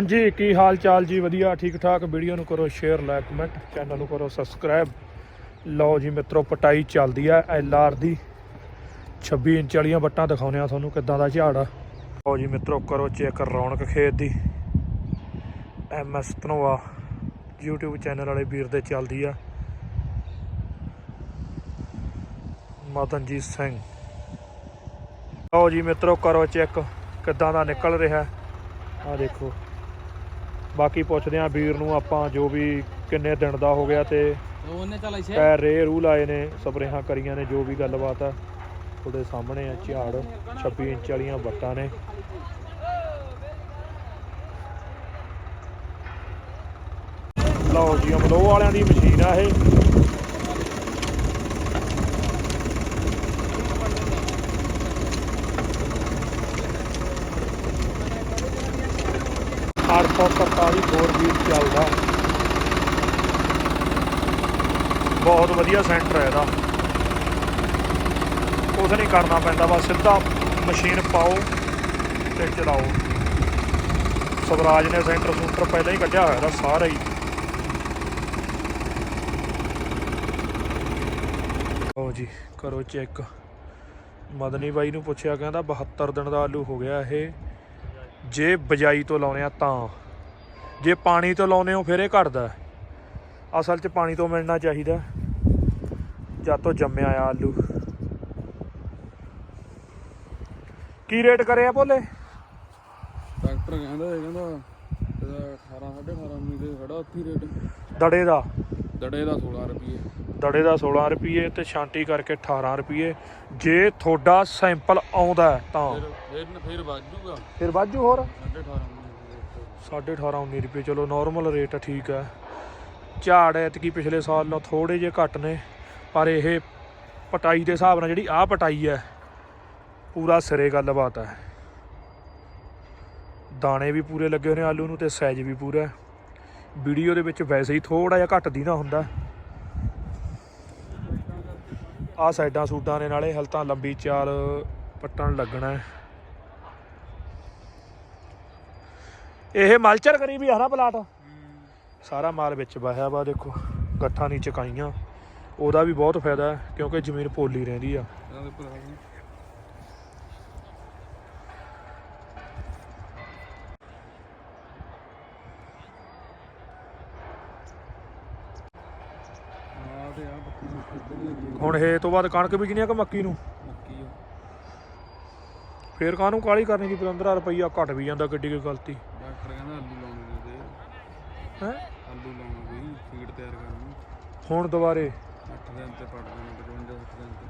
ਹਾਂਜੀ, ਕੀ ਹਾਲ ਚਾਲ ਜੀ? ਵਧੀਆ ਠੀਕ ਠਾਕ ਵੀਡੀਓ ਨੂੰ ਕਰੋ ਸ਼ੇਅਰ ਲਾਈਕ ਕਮੈਂਟ ਚੈਨਲ ਨੂੰ ਕਰੋ ਸਬਸਕ੍ਰਾਈਬ ਲਓ ਜੀ ਮਿੱਤਰੋ, ਪਟਾਈ ਚੱਲਦੀ ਆ, ਐਲ ਆਰ ਦੀ। 26 ਇੰਚ ਵਾਲੀਆਂ ਵੱਟਾਂ ਦਿਖਾਉਂਦੇ ਆ ਤੁਹਾਨੂੰ ਕਿੱਦਾਂ ਦਾ ਝਾੜ ਆ। ਲਓ ਜੀ ਮਿੱਤਰੋ, ਕਰੋ ਚੈੱਕ ਰੌਣਕ ਖੇਤ ਦੀ। M S Dhanoa YouTube channel ਵਾਲੇ ਵੀਰ ਦੇ ਚੱਲਦੀ ਆ। ਮਦਨਜੀਤ ਸਿੰਘ। ਲਓ ਜੀ ਮਿੱਤਰੋ, ਕਰੋ ਚੈੱਕ ਕਿੱਦਾਂ ਦਾ ਨਿਕਲ ਰਿਹਾ। ਆ ਦੇਖੋ। ਬਾਕੀ ਪੁੱਛਦੇ ਆ ਵੀਰ ਨੂੰ ਆਪਾਂ ਜੋ ਵੀ ਕਿੰਨੇ ਦਿਨ ਦਾ ਹੋ ਗਿਆ ਤੇ ਉਹਨੇ ਚੱਲ ਇਸੇ ਪੈਰ ਰੇ ਰੂ ਲਾਏ ਨੇ ਸਪਰੇਹਾਂ ਕਰੀਆਂ ਨੇ ਜੋ ਵੀ ਗੱਲਬਾਤ ਆ ਤੁਹਾਡੇ ਸਾਹਮਣੇ ਆ ਝਾੜ 26 ਇੰਚ ਵਾਲੀਆਂ ਵੱਟਾਂ ਨੇ। ਲਓ ਜੀ ਅਮਲੋ ਵਾਲਿਆਂ ਦੀ ਮਸ਼ੀਨ ਆ ਇਹ। ਅੱਠ ਸੌ ਤਰਤਾਲੀ ਹੋਰ ਵੀਲ ਚੱਲਦਾ। ਬਹੁਤ ਵਧੀਆ ਸੈਂਟਰ ਹੈ ਇਹਦਾ। ਕੁਛ ਨਹੀਂ ਕਰਨਾ ਪੈਂਦਾ, ਬਸ ਸਿੱਧਾ ਮਸ਼ੀਨ ਪਾਓ ਤੇ ਚਲਾਓ। ਸਵਰਾਜ ਨੇ ਸੈਂਟਰ ਸੂਟਰ ਪਹਿਲਾਂ ਹੀ ਕੱਢਿਆ ਹੋਇਆ ਇਹਦਾ, ਸਾਰਾ ਹੀ। ਲਓ ਜੀ, ਕਰੋ ਚੈੱਕ ਮਦਨੀ ਬਾਈ ਨੂੰ ਪੁੱਛਿਆ, ਕਹਿੰਦਾ 72 ਦਿਨ ਦਾ ਆਲੂ ਹੋ ਗਿਆ ਇਹ। ਜੇ ਬਜਾਈ ਤੋਂ ਲਾਉਨੇ ਆ ਤਾਂ। ਜੇ ਪਾਣੀ ਤੋਂ ਲਾਉਨੇ ਹੋ ਫਿਰ ਇਹ ਘਟਦਾ। ਅਸਲ 'ਚ ਪਾਣੀ ਤੋਂ ਮਿਲਣਾ ਚਾਹੀਦਾ। ਜਦ ਤੋਂ ਜੰਮਿਆ ਆ ਆਲੂ। ਕੀ ਰੇਟ ਕਰੇ ਆ ਭੋਲੇ? ਡਾਕਟਰ ਕਹਿੰਦਾ ਇਹ ਕਹਿੰਦਾ ਇਹਦਾ 18 18.5 ਉਨੀ ਦੇ ਖੜਾ ਉੱਥੇ ਰੇਟ। ਦੜੇ ਦਾ। ਦੜੇ ਦਾ 16 ਰੁਪਏ। ਦੜੇ ਦਾ 16 ਰੁਪਏ ਤੇ ਛਾਂਟੀ ਕਰਕੇ 18 ਰੁਪਏ ਜੇ ਤੁਹਾਡਾ ਸੈਂਪਲ ਆਉਂਦਾ ਤਾਂ। ਫਿਰ ਫਿਰ ਫਿਰ ਵੱਧ ਜੂਗਾ। ਫਿਰ ਵਾਜੂ ਹੋਰ? 18.5 18.5 19 ਰੁਪਏ ਚਲੋ ਨਾਰਮਲ ਰੇਟ ਆ ਠੀਕ ਹੈ। ਝਾੜ ਐਤਕੀ ਪਿਛਲੇ ਸਾਲ ਨਾਲੋਂ ਥੋੜੇ ਜਿਹੇ ਘੱਟ ਨੇ ਪਰ ਇਹ ਪਟਾਈ ਦੇ ਹਿਸਾਬ ਨਾਲ ਜਿਹੜੀ ਆਹ ਪਟਾਈ ਹੈ ਪੂਰਾ ਸਿਰੇ ਗੱਲਬਾਤ ਹੈ। ਦਾਣੇ ਵੀ ਪੂਰੇ ਲੱਗੇ ਹੋਏ ਨੇ ਆਲੂ ਨੂੰ ਤੇ ਸਾਈਜ਼ ਵੀ ਪੂਰਾ ਵੀਡੀਓ ਦੇ ਵਿੱਚ ਵੈਸੇ ਹੀ ਥੋੜਾ ਜਿਹਾ ਘੱਟ ਦੀਨਾ ਹੁੰਦਾ। ਆਹ ਸਾਈਡਾਂ ਸੂਡਾਂ ਨੇ ਨਾਲੇ ਹਲ ਤਾਂ ਲੰਬੀ ਚਾਲ ਪੱਟਣ ਲੱਗਣਾ ਇਹ ਮਲਚਰ ਕਰੀ ਵੀ ਆ ਨਾ ਪਲਾਟ? ਸਾਰਾ ਮਾਲ ਵਿੱਚ ਵਾਹਿਆ ਵਾ, ਦੇਖੋ, ਗੱਠਾਂ ਨਹੀਂ ਚਕਾਈਆਂ ਉਹਦਾ ਵੀ ਬਹੁਤ ਫਾਇਦਾ ਹੈ, ਕਿਉਂਕਿ ਜ਼ਮੀਨ ਪੋਲੀ ਰਹਿੰਦੀ ਆ। ਹੁਣ ਇਹ ਤੋਂ ਬਾਅਦ ਕਣਕ ਬੀਜਣੀ ਆ ਕਿ ਮੱਕੀ ਨੂੰ? ਮੱਕੀ ਫੇਰ ਕਾਹਨੂੰ ਕਾਲੀ ਕਰਨੀ ਦੀ 15 ਰੁਪਈਆ ਘਟ ਵੀ ਜਾਂਦਾ ਗੱਡੀ ਕੋਈ ਗਲਤੀ। ਡਾਕਟਰ ਕਹਿੰਦਾ ਆਲੂ ਲਾਉਣੇ ਦੇ। ਹੈ? ਆਲੂ ਲਾਉਣਾ ਕੋਈ ਫੀਡ ਤਿਆਰ ਕਰਨੀ। ਹੁਣ ਦੁਬਾਰੇ? 8 ਦਿਨ ਤੇ ਪੜ ਦੇਣਾ 55 60 ਦਿਨ ਤੇ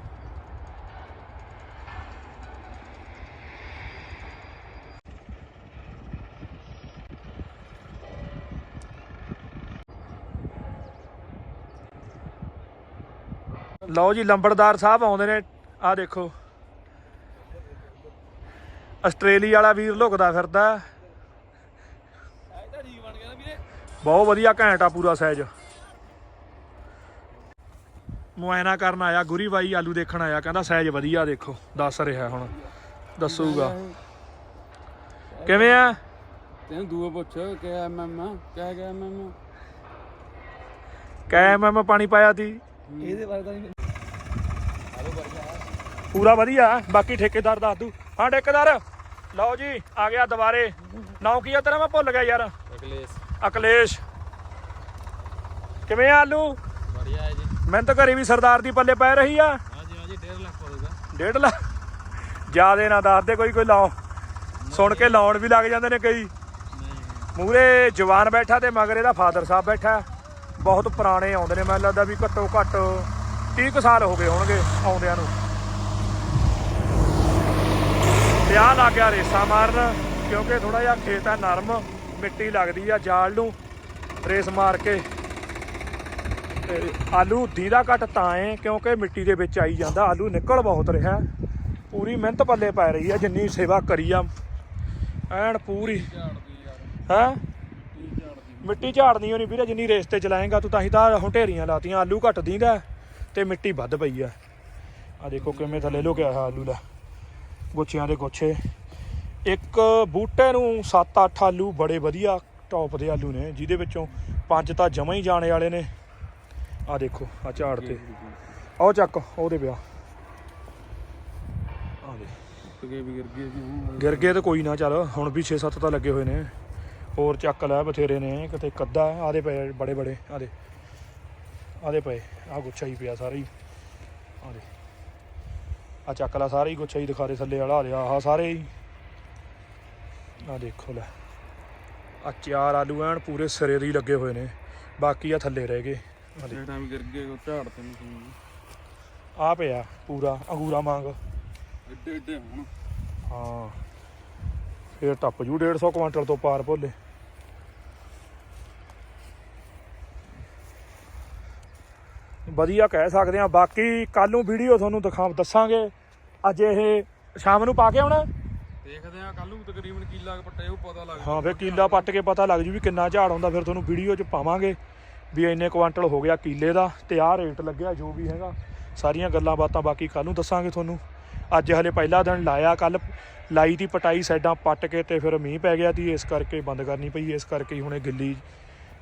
ਲਓ ਜੀ ਲੰਬੜਦਾਰ ਸਾਹਿਬ ਆਉਂਦੇ ਨੇ। ਆ ਦੇਖੋ। ਆਸਟ੍ਰੇਲੀਆ ਵਾਲਾ ਵੀਰ ਲੁਕਦਾ ਫਿਰਦਾ। ਬਹੁਤ ਵਧੀਆ ਘੈਂਟ ਆ ਪੂਰਾ ਸਾਈਜ਼ ਮੁਆਇਨਾ ਕਰਨ ਆਇਆ ਗੁਰੀ ਬਾਈ ਆਲੂ ਦੇਖਣ ਆਇਆ ਕਹਿੰਦਾ ਸਾਈਜ਼ ਵਧੀਆ ਦੇਖੋ ਦੱਸ ਰਿਹਾ ਹੁਣ ਦੱਸੂਗਾ। ਕਿਵੇਂ ਆ? ਤੈਨੂੰ ਦੂਆ ਪੁੱਛ ਕਿ ਐਮਐਮ ਕਹਿ ਗਿਆ ਐਮਐਮ ਕੈ ਮੈਂ ਪਾਣੀ ਪਾਇਆ ਤੀ ਇਹਦੇ ਬਾਰੇ ਤਾਂ। ਨਹੀਂ ਪੂਰਾ ਵਧੀਆ। ਬਾਕੀ ਠੇਕੇਦਾਰ ਦੱਸ ਦੂ। ਹਾਂ ਠੇਕੇਦਾਰ ਲਓ ਜੀ ਆ ਗਿਆ ਦੁਬਾਰੇ। ਨਾਮ ਕੀ ਆ ਤੇਰਾ? ਮੈਂ ਭੁੱਲ ਗਿਆ ਯਾਰ। ਅਗਲੇਸ ਅਕਲੇਸ਼। ਕਿਵੇਂ ਆ ਆਲੂ? ਬੜੀਆ ਹੈ ਜੀ। ਮਿਹਨਤ ਘਰੇ ਵੀ ਸਰਦਾਰ ਦੀ ਪੱਲੇ ਪੈ ਰਹੀ ਆ। ਹਾਂਜੀ ਹਾਂਜੀ 1.5 ਲੱਖ ਹੋਊਗਾ। ਡੇਢ ਲੱਖ? ਜਿਆਦੇ ਨਾ ਦੱਸਦੇ ਕੋਈ ਕੋਈ ਲਾਓ। ਸੁਣ ਕੇ ਲਾਉਣ ਵੀ ਲੱਗ ਜਾਂਦੇ ਨੇ ਕਈ। ਮੂਰੇ ਜਵਾਨ ਬੈਠਾ ਤੇ ਮਗਰ ਇਹਦਾ ਫਾਦਰ ਸਾਹਿਬ ਬੈਠਾ। ਬਹੁਤ ਪੁਰਾਣੇ ਆਉਂਦੇ ਨੇ ਮੈਨੂੰ ਲੱਗਦਾ ਵੀ ਘੱਟੋ ਘੱਟ 30 ਕੁ ਸਾਲ ਹੋ ਗਏ ਹੋਣਗੇ ਆਉਂਦਿਆਂ ਨੂੰ। ਤੇ ਆਹ ਲੱਗ ਗਿਆ ਰੇਸਾ ਮਾਰਨ, ਕਿਉਂਕਿ ਥੋੜਾ ਜਿਹਾ ਖੇਤ ਆ ਨਰਮ, ਮਿੱਟੀ ਲੱਗਦੀ ਆ ਜਾਲ ਨੂੰ, ਰੇਸ ਮਾਰ ਕੇ। ਤੇ ਆਲੂ ਦੀਦਾ ਘੱਟ ਤਾਂ ਏ ਕਿਉਂਕਿ ਮਿੱਟੀ ਦੇ ਵਿੱਚ ਆਈ ਜਾਂਦਾ, ਆਲੂ ਨਿਕਲ ਬਹੁਤ ਰਿਹਾ। ਪੂਰੀ ਮਿਹਨਤ ਪੱਲੇ ਪੈ ਰਹੀ ਆ, ਜਿੰਨੀ ਸੇਵਾ ਕਰੀ ਆ। ਐਨ ਪੂਰੀ। ਝਾੜਦੀ ਯਾਰ ਹੈ? ਕੀ ਮਿੱਟੀ ਝਾੜਨੀ ਹੋਣੀ ਵੀਰੇ, ਜਿੰਨੀ ਰੇਸ ਤੇ ਚਲਾਏਗਾ ਤੂੰ, ਤਾਂ ਹੀ ਤਾਂ ਹੁਣ ਢੇਰੀਆਂ ਲਾਤੀਆਂ, ਆਲੂ ਘੱਟ ਦੀਂਦਾ, ਤੇ ਮਿੱਟੀ ਵੱਧ ਪਈ ਆ। ਆ ਦੇਖੋ ਕਿਵੇਂ ਥੱਲੇ ਲੁਕਿਆ ਹੈ ਆਲੂ ਦਾ। ਗੁੱਛਿਆਂ ਦੇ ਗੁੱਛੇ ਇੱਕ ਬੂਟੇ ਨੂੰ 7-8 ਆਲੂ, ਬੜੇ ਵਧੀਆ ਟੌਪ ਦੇ ਆਲੂ ਨੇ, ਜਿਹਦੇ ਵਿੱਚੋਂ ਪੰਜ ਤਾਂ ਜਮਾ ਹੀ ਜਾਣੇ ਵਾਲੇ ਨੇ। ਆ ਦੇਖੋ ਆ ਝਾੜ ਤੇ। ਆਓ ਚੱਕ, ਉਹਦੇ ਪਿਆ। ਆ ਦੇ। ਵੀ ਗਿਰ ਗਏ ਗਿਰ ਗਏ ਤਾਂ ਕੋਈ ਨਾ, ਚੱਲ, ਹੁਣ ਵੀ 6-7 ਤਾਂ ਲੱਗੇ ਹੋਏ ਨੇ। ਹੋਰ ਚੱਕ ਲੈ, ਬਥੇਰੇ ਨੇ, ਕਿਤੇ ਕੱਦਾ ਆਦੇ ਪਏ, ਬੜੇ ਬੜੇ ਆਦੇ ਆਦੇ ਪਏ ਆ ਗੁੱਛਾ ਹੀ ਪਿਆ ਸਾਰਾ ਹੀ। ਆਦੇ ਆ ਚੱਕ ਲੈ ਸਾਰੇ ਹੀ ਗੁੱਛਾ ਹੀ ਦਿਖਾ ਦੇ ਥੱਲੇ ਵਾਲਾ ਆ ਰਿਹਾ ਆਹ ਸਾਰੇ ਹੀ। ਆ ਦੇਖੋ ਲੈ। ਆ ਚਾਰ ਆਲੂ ਐਨ ਪੂਰੇ ਸਿਰੇ ਦੇ ਹੀ ਲੱਗੇ ਹੋਏ ਨੇ। ਬਾਕੀ ਆ ਥੱਲੇ ਰਹਿ ਗਏ। ਆ ਦੇ ਇਹ ਟਾਈਮ ਗਿਰ ਗਏ ਉਹ ਝਾੜ ਤੇ ਨਹੀਂ ਆ ਪਿਆ ਪੂਰਾ ਅੰਗੂਰਾ ਮੰਗ ਐਡੇ ਐਡੇ ਹੁਣ। ਹਾਂ। ਫੇਰ ਟੱਪ ਜੂ 150 ਕੁਇੰਟਲ ਤੋਂ ਪਾਰ ਭੋਲੇ। ਵਧੀਆ ਕਹਿ ਸਕਦੇ ਆ। ਬਾਕੀ ਕੱਲ ਨੂੰ ਵੀਡੀਓ ਤੁਹਾਨੂੰ ਦਿਖਾ ਦੱਸਾਂਗੇ। ਅੱਜ ਇਹ ਸ਼ਾਮ ਨੂੰ ਪਾ ਕੇ ਆਉਣਾ? ਦੇਖਦੇ ਆ ਕੱਲ ਨੂੰ ਤਕਰੀਬਨ ਕਿੱਲਾ ਪੱਟੇ ਉਹ ਪਤਾ ਲੱਗ ਹਾਂ ਫੇਰ ਕੀਲਾ ਪੱਟ ਕੇ ਪਤਾ ਲੱਗ ਜੂ ਵੀ ਕਿੰਨਾ ਝਾੜ ਆਉਂਦਾ ਫਿਰ ਤੁਹਾਨੂੰ ਵੀਡੀਓ 'ਚ ਪਾਵਾਂਗੇ ਵੀ ਇੰਨੇ ਕੁਆਂਟਲ ਹੋ ਗਿਆ ਕੀਲੇ ਦਾ ਤੇ ਆਹ ਰੇਟ ਲੱਗਿਆ ਜੋ ਵੀ ਹੈਗਾ। ਸਾਰੀਆਂ ਗੱਲਾਂ ਬਾਤਾਂ ਬਾਕੀ ਕੱਲ ਨੂੰ ਦੱਸਾਂਗੇ ਤੁਹਾਨੂੰ। ਅੱਜ ਹਲੇ ਪਹਿਲਾ ਦਿਨ ਲਾਇਆ ਕੱਲ ਲਾਈ ਦੀ ਪਟਾਈ ਸਾਈਡਾਂ ਪੱਟ ਕੇ ਤੇ ਫਿਰ ਮੀਂਹ ਪੈ ਗਿਆ ਤੀ ਇਸ ਕਰਕੇ ਬੰਦ ਕਰਨੀ ਪਈ ਇਸ ਕਰਕੇ ਹੁਣੇ ਗਿੱਲੀ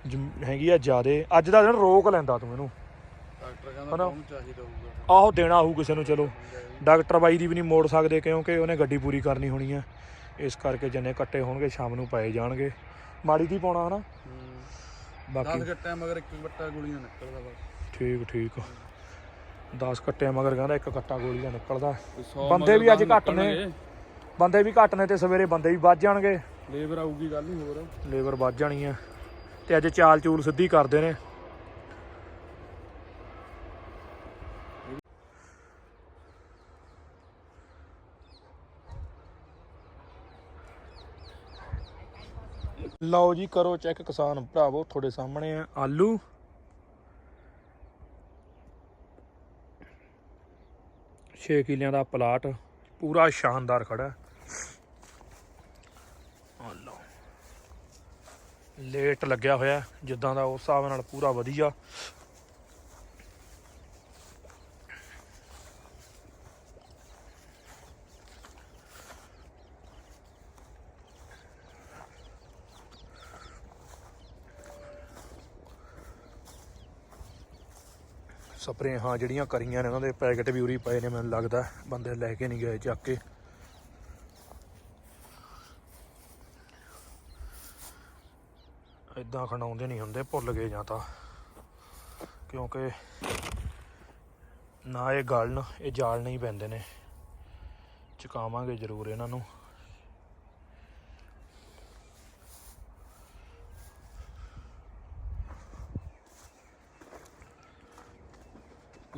ਜਮ- ਹੈਗੀ ਆ ਜਿਆਦੇ। ਅੱਜ ਦਾ ਦਿਨ ਰੋਕ ਲੈਂਦਾ ਤੂੰ ਇਹਨੂੰ। ਡਾਕਟਰ ਕਹਿੰਦਾ ਚਾਹੀਦਾ ਹੋਊਗਾ? ਆਹੋ ਦੇਣਾ ਹੋਊ ਕਿਸੇ ਨੂੰ ਚਲੋ। ਡਾਕਟਰ ਬਾਈ ਦੀ ਵੀ ਨਹੀਂ ਮੋੜ ਸਕਦੇ ਕਿਉਂਕਿ ਉਹਨੇ ਗੱਡੀ ਪੂਰੀ ਕਰਨੀ ਹੋਣੀ ਆ। ਇਸ ਕਰਕੇ ਜਿੰਨੇ ਕੱਟੇ ਹੋਣਗੇ ਸ਼ਾਮ ਨੂੰ ਪਾਏ ਜਾਣਗੇ। ਮਾੜੀ ਦੀ ਪਾਉਣਾ ਹਨਾ? ਬਾਕੀ 10 ਗੱਟਿਆਂ ਮਗਰ ਇੱਕ ਗੱਟਾ ਗੋਲੀਆਂ ਨਿਕਲਦਾ ਬਸ। ਠੀਕ ਠੀਕ। 10 ਕੱਟਿਆਂ ਮਗਰ ਕਹਿੰਦਾ ਇੱਕ ਕੱਟਾ ਗੋਲੀ ਦਾ ਨਿਕਲਦਾ ਬੰਦੇ ਵੀ ਅੱਜ ਘੱਟ ਨੇ। ਬੰਦੇ ਵੀ ਘੱਟ ਨੇ ਤੇ ਸਵੇਰੇ ਬੰਦੇ ਵੀ ਵੱਧ ਜਾਣਗੇ। ਲੇਬਰ ਆਊਗੀ ਗੱਲ ਨਹੀਂ ਹੋਰ। ਲੇਬਰ ਵੱਧ ਜਾਣੀ ਆ। ਤੇ ਅੱਜ ਚਾਲ ਚੂਲ ਸਿੱਧੀ ਕਰਦੇ ਨੇ। ਲਓ ਜੀ, ਕਰੋ ਚੈੱਕ ਕਿਸਾਨ ਭਰਾਵੋ, ਤੁਹਾਡੇ ਸਾਹਮਣੇ ਆ ਆਲੂ। ਛੇ ਕਿਲਿਆਂ ਦਾ ਪਲਾਟ, ਪੂਰਾ ਸ਼ਾਨਦਾਰ ਖੜਾ। ਹੈ। ਲਓ। ਲੇਟ ਲੱਗਿਆ ਹੋਇਆ, ਜਿੱਦਾਂ ਦਾ ਉਸ ਹਿਸਾਬ ਨਾਲ ਪੂਰਾ ਵਧੀਆ। ਸਪਰੇਹਾਂ ਜਿਹੜੀਆਂ ਕਰੀਆਂ ਨੇ, ਉਹਨਾਂ ਦੇ ਪੈਕਟ ਵੀ ਉਰੀ ਪਏ ਨੇ, ਮੈਨੂੰ ਲੱਗਦਾ ਬੰਦੇ ਲੈ ਕੇ ਨਹੀਂ ਗਏ ਚੱਕ ਕੇ। ਇਦਾਂ ਖਣਾਉਂਦੇ ਨਹੀਂ ਹੁੰਦੇ, ਭੁੱਲ ਗਏ ਜਾਂ ਤਾਂ। ਕਿਉਂਕਿ ਨਾ ਇਹ ਗਲਣ, ਇਹ ਜਾਲ ਨਹੀਂ ਪੈਂਦੇ ਨੇ। ਚੁਕਾਵਾਂਗੇ ਜ਼ਰੂਰ ਇਹਨਾਂ ਨੂੰ।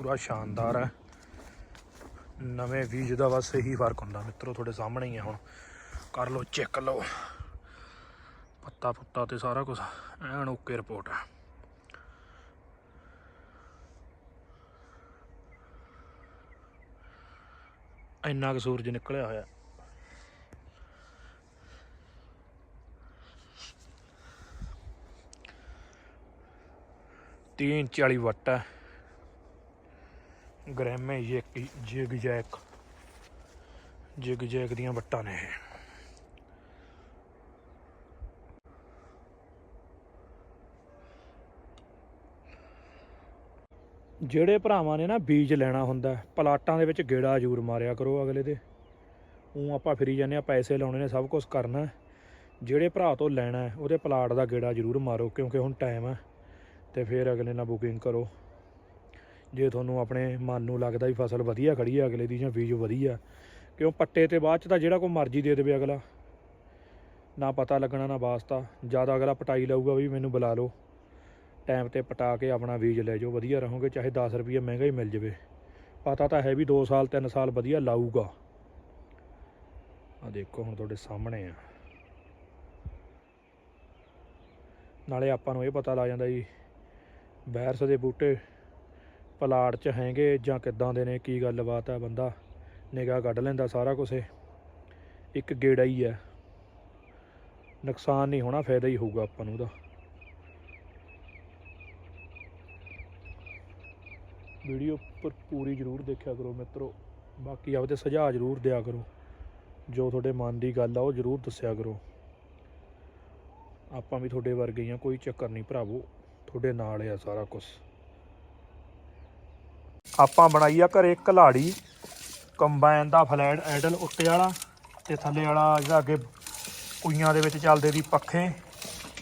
ਪੂਰਾ ਸ਼ਾਨਦਾਰ ਹੈ। ਨਵੇਂ ਬੀਜ ਦਾ ਬਸ ਇਹੀ ਫ਼ਰਕ ਹੁੰਦਾ। ਮਿੱਤਰੋ, ਤੁਹਾਡੇ ਸਾਹਮਣੇ ਹੀ ਹੈ ਹੁਣ। ਕਰ ਲਓ ਚੈੱਕ ਲਓ। ਪੱਤਾ ਪੁੱਤਾ ਤੇ ਸਾਰਾ ਕੁਝ ਐਨ ਓਕੇ ਰਿਪੋਰਟ ਹੈ। ਇੰਨਾ ਕੁ ਸੂਰਜ ਨਿਕਲਿਆ ਹੋਇਆ। ਤੀਨ 40 ਵੱਟ ਹੈ। ਗ੍ਰੈਮੇ ਯੇਕ ਜਿਗ ਜੈਕ। ਜਿਗ ਜੈਕ ਦੀਆਂ ਵੱਟਾਂ ਨੇ ਜਿਹੜੇ ਭਰਾਵਾਂ ਨੇ ਨਾ ਬੀਜ ਲੈਣਾ ਹੁੰਦਾ, ਪਲਾਟਾਂ ਦੇ ਵਿੱਚ ਗੇੜਾ ਜ਼ਰੂਰ ਮਾਰਿਆ ਕਰੋ ਅਗਲੇ ਦੇ। ਉਹ ਆਪਾਂ ਫਿਰੀ ਜਾਂਦੇ ਆ ਪੈਸੇ ਲਾਉਣੇ ਨੇ, ਸਭ ਕੁਝ ਕਰਨਾ ਜਿਹੜੇ ਭਰਾ ਤੋਂ ਲੈਣਾ ਉਹਦੇ ਪਲਾਟ ਦਾ ਗੇੜਾ ਜ਼ਰੂਰ ਮਾਰੋ, ਕਿਉਂਕਿ ਹੁਣ ਟਾਈਮ ਹੈ। ਤੇ ਫਿਰ ਅਗਲੇ ਨਾਲ ਬੁਕਿੰਗ ਕਰੋ। ਜੇ ਤੁਹਾਨੂੰ ਆਪਣੇ ਮਨ ਨੂੰ ਲੱਗਦਾ ਵੀ ਫਸਲ ਵਧੀਆ ਖੜੀ ਹੈ ਅਗਲੇ ਦੀ ਜਾਂ ਬੀਜ ਵਧੀਆ, ਕਿਉਂ ਪੱਟੇ ਤੇ ਬਾਅਦ ਚ ਤਾਂ ਜਿਹੜਾ ਕੋਈ ਮਰਜ਼ੀ ਦੇ ਦੇਵੇ ਅਗਲਾ। ਨਾ ਪਤਾ ਲੱਗਣਾ, ਨਾ ਵਾਸਤਾ। ਜ਼ਿਆਦਾ ਅਗਲਾ ਪਟਾਈ ਲਾਊਗਾ ਵੀ ਮੈਨੂੰ ਬੁਲਾ ਲਓ। ਟਾਈਮ ਤੇ ਪਟਾ ਕੇ ਆਪਣਾ ਬੀਜ ਲੈ ਜਾਓ, ਵਧੀਆ ਰਹੋਗੇ, ਚਾਹੇ 10 ਰੁਪਏ ਮਹਿੰਗਾ ਹੀ ਮਿਲ ਜਾਵੇ। ਪਤਾ ਤਾਂ ਹੈ ਵੀ 2 ਸਾਲ 3 ਸਾਲ ਵਧੀਆ ਲਾਊਗਾ। ਆ ਦੇਖੋ ਹੁਣ ਤੁਹਾਡੇ ਸਾਹਮਣੇ ਆ। ਨਾਲੇ ਆਪਾਂ ਨੂੰ ਇਹ ਪਤਾ ਲੱਗ ਜਾਂਦਾ ਜੀ, ਬੈਰਸ ਦੇ ਬੂਟੇ ਪਲਾਟ 'ਚ ਹੈਗੇ, ਜਾਂ ਕਿੱਦਾਂ ਦੇ ਨੇ, ਕੀ ਗੱਲਬਾਤ ਆ ਬੰਦਾ? ਨਿਗਾਹ ਕੱਢ ਲੈਂਦਾ ਸਾਰਾ ਕੁਝ ਇੱਕ ਗੇੜਾ ਹੀ ਹੈ। ਨੁਕਸਾਨ ਨਹੀਂ ਹੋਣਾ, ਫਾਇਦਾ ਹੀ ਹੋਊਗਾ ਆਪਾਂ ਨੂੰ ਉਹਦਾ। ਵੀਡੀਓ ਪਰ ਪੂਰੀ ਜ਼ਰੂਰ ਦੇਖਿਆ ਕਰੋ ਮਿੱਤਰੋ। ਬਾਕੀ ਆਪਦੇ ਸੁਝਾਅ ਜ਼ਰੂਰ ਦਿਆ ਕਰੋ। ਜੋ ਤੁਹਾਡੇ ਮਨ ਦੀ ਗੱਲ ਆ, ਉਹ ਜ਼ਰੂਰ ਦੱਸਿਆ ਕਰੋ। ਆਪਾਂ ਵੀ ਤੁਹਾਡੇ ਵਰਗੇ ਹੀ ਆ, ਕੋਈ ਚੱਕਰ ਨਹੀਂ ਭਰਾਵੋ। ਤੁਹਾਡੇ ਨਾਲ ਆ ਸਾਰਾ ਕੁਝ ਆਪਾਂ ਬਣਾਈ ਆ ਘਰੇ ਕਲਾੜੀ ਕੰਬਾਈਨ ਦਾ ਫਲੈਟ ਐਡਲ ਉੱਤੇ ਵਾਲਾ ਤੇ ਥੱਲੇ ਵਾਲਾ ਜਿਹੜਾ ਅੱਗੇ ਕੁਈਆਂ ਦੇ ਵਿੱਚ ਚੱਲਦੇ ਦੀ ਪੱਖੇ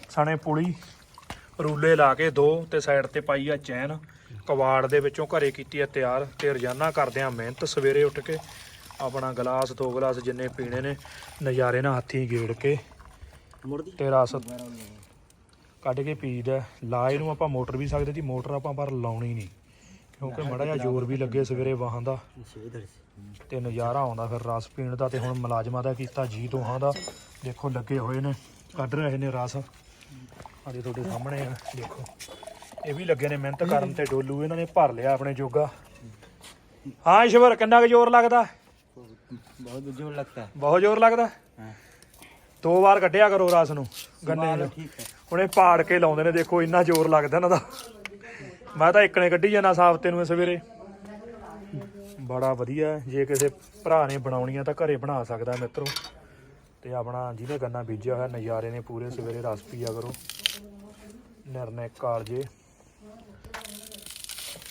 ਸਣੇ ਪੁਲੀ ਰੂਲੇ ਲਾ ਕੇ ਦੋ ਤੇ ਸਾਈਡ ਤੇ ਪਾਈ ਆ ਚੈਨ। ਕਵਾੜ ਦੇ ਵਿੱਚੋਂ ਘਰੇ ਕੀਤੀ ਆ ਤਿਆਰ ਤੇ ਰੋਜ਼ਾਨਾ ਕਰਦੇ ਆ ਮਿਹਨਤ ਸਵੇਰੇ ਉੱਠ ਕੇ ਆਪਣਾ ਗਲਾਸ ਦੋ ਗਲਾਸ ਜਿੰਨੇ ਪੀਣੇ ਨੇ ਨਜ਼ਾਰੇ ਨਾਲ ਹੱਥੀਂ ਗੇੜ ਕੇ ਤੇ ਰਸ ਕੱਢ ਕੇ ਪੀਦਾ ਲਾ ਇਹਨੂੰ ਆਪਾਂ ਮੋਟਰ ਵੀ ਸਕਦੇ ਸੀ ਮੋਟਰ ਆਪਾਂ ਪਰ ਲਾਉਣੀ ਨਹੀਂ। ਕਿਉਂਕਿ ਮੜਾ ਜਿਹਾ ਜ਼ੋਰ ਵੀ ਲੱਗੇ ਸਵੇਰੇ ਵਾਹਾਂ ਦਾ। ਤੇ ਨਜ਼ਾਰਾ ਆਉਂਦਾ ਫਿਰ ਰਸ ਪੀਣ ਦਾ ਤੇ ਹੁਣ ਮੁਲਾਜ਼ਮਾਂ ਦਾ ਕੀਤਾ ਜੀ ਦੋਹਾਂ ਦਾ। ਦੇਖੋ ਲੱਗੇ ਹੋਏ ਨੇ ਕੱਢ ਰਹੇ ਨੇ ਰਸ। ਆਦੇ ਤੁਹਾਡੇ ਸਾਹਮਣੇ ਆ ਦੇਖੋ। ਇਹ ਵੀ ਲੱਗੇ ਨੇ ਮਿਹਨਤ ਕਰਨ ਤੇ ਡੋਲੂ ਇਹਨਾਂ ਨੇ ਭਰ ਲਿਆ ਆਪਣੇ ਜੋਗਾ। ਹਾਂ ਈਸ਼ਵਰ ਕਿੰਨਾ ਕੁ ਜ਼ੋਰ ਲੱਗਦਾ? ਬਹੁਤ ਜ਼ੋਰ ਲੱਗਦਾ। ਬਹੁਤ ਜ਼ੋਰ ਲੱਗਦਾ? ਦੋ ਵਾਰ ਕੱਢਿਆ ਕਰੋ ਰਸ ਨੂੰ ਗੰਨੇ ਨੂੰ। ਹੁਣ ਇਹ ਪਾੜ ਕੇ ਲਾਉਂਦੇ ਨੇ ਦੇਖੋ ਇੰਨਾ ਜ਼ੋਰ ਲੱਗਦਾ ਇਹਨਾਂ ਦਾ। ਮੈਂ ਤਾਂ ਇੱਕ ਨੇ ਕੱਢੀ ਜਾਣਾ ਸਾਫ਼ ਨੂੰ ਸਵੇਰੇ ਬੜਾ ਵਧੀਆ ਜੇ ਕਿਸੇ ਭਰਾ ਨੇ ਬਣਾਉਣੀ ਬਣਾਉਣੀਆਂ ਤਾਂ ਘਰੇ ਬਣਾ ਸਕਦਾ ਮਿੱਤਰੋ। ਤੇ ਆਪਣਾ ਜਿਹਨੇ ਗੰਨਾ ਬੀਜਿਆ ਹੋਇਆ, ਨਜ਼ਾਰੇ ਨੇ ਪੂਰੇ ਸਵੇਰੇ ਰਸ ਪੀਆ ਕਰੋ। ਨਿਰਨੇ ਕਾਲਜੇ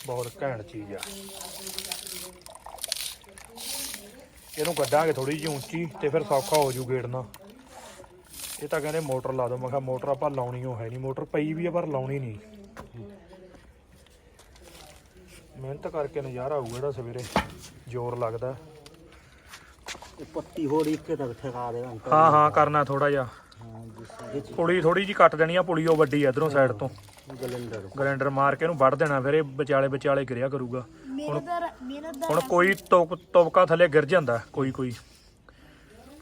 ਬਹੁਤ ਘੈਂਟ ਚੀਜ਼ ਆ। ਇਹਨੂੰ ਕੱਢਾਂਗੇ ਥੋੜੀ ਜਿਹੀ ਉੱਚੀ ਤੇ ਫਿਰ ਸੌਖਾ ਹੋ ਜੂ ਗੇੜਨਾ। ਇਹ ਤਾਂ ਕਹਿੰਦੇ ਮੋਟਰ ਲਾ ਦਿਓ। ਮੈਂ ਕਿਹਾ ਮੋਟਰ ਆਪਾਂ ਲਾਉਣੀ ਉਹ ਹੈ ਨਹੀਂ। ਮੋਟਰ ਪਈ ਵੀ ਆ ਪਰ ਲਾਉਣੀ ਨਹੀਂ। ਮਿਹਨਤ ਕਰਕੇ ਨਜ਼ਾਰਾ ਆਊਗਾ ਜਿਹੜਾ ਸਵੇਰੇ। ਜ਼ੋਰ ਲੱਗਦਾ। ਪੱਤੀ ਹੋੜੀ ਇੱਕੇ ਤੱਕ ਠਗਾ ਦੇ ਅੰਕਲ। ਹਾਂ ਹਾਂ ਕਰਨਾ ਥੋੜਾ ਜਿਹਾ। ਪੁਲੀ ਥੋੜੀ ਜੀ ਕੱਟ ਦੇਣੀ ਆ ਪੁਲੀ ਉਹ ਵੱਡੀ ਆ ਇਧਰੋਂ ਸਾਈਡ ਤੋਂ। ਗਲੈਂਡਰ। ਗ੍ਰੈਂਡਰ ਮਾਰ ਕੇ ਇਹਨੂੰ ਵੱਢ ਦੇਣਾ ਫਿਰ ਇਹ ਵਿਚਾਲੇ ਵਿਚਾਲੇ ਗਿਰਿਆ ਕਰੂਗਾ। ਮੇਰਾ ਹੁਣ ਕੋਈ ਤੋਕ ਤੋਕਾ ਥੱਲੇ ਗਿਰ ਜਾਂਦਾ ਕੋਈ ਕੋਈ।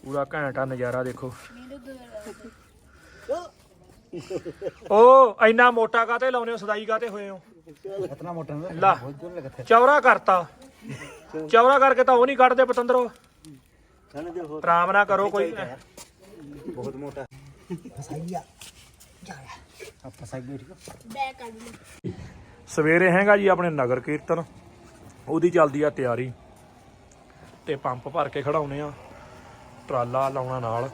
ਪੂਰਾ ਘੈਂਟਾ ਨਜ਼ਾਰਾ ਦੇਖੋ। ਓ ਇੰਨਾ ਮੋਟਾ ਕਾਤੇ ਲਾਉਨੇ ਹੋ ਸਦਾਈ ਕਾਤੇ ਹੋਏ ਹੋ? ਇਤਨਾ ਮੋਟਾ ਨਹੀਂ ਲਾ ਚੌਰਾ ਕਰਤਾ। ਚੌਰਾ ਕਰਕੇ ਤਾਂ ਉਹ ਨਹੀਂ ਕੱਢਦੇ ਪਤੰਦਰੋ। ਆਰਾਮ ਨਾ ਕਰੋ ਕੋਈ। ਬਹੁਤ ਮੋਟਾ। ਫਸਾਈਆ। ਜਾਣਾ ਫਸਾਈ ਗਏ ਠੀਕ ਆ। ਸਵੇਰੇ ਹੈਗਾ ਜੀ ਆਪਣੇ ਨਗਰ ਕੀਰਤਨ। ਉਹਦੀ ਚੱਲਦੀ ਆ ਤਿਆਰੀ। ਤੇ ਪੰਪ ਭਰ ਕੇ ਖੜਾਉਨੇ ਆ। ਟਰਾਲਾ ਲਾਉਣਾ ਨਾਲ।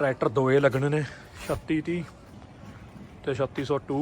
ਟਰੈਕਟਰ ਦੋਏ ਲੱਗਣੇ ਨੇ 3630 ਤੇ 3602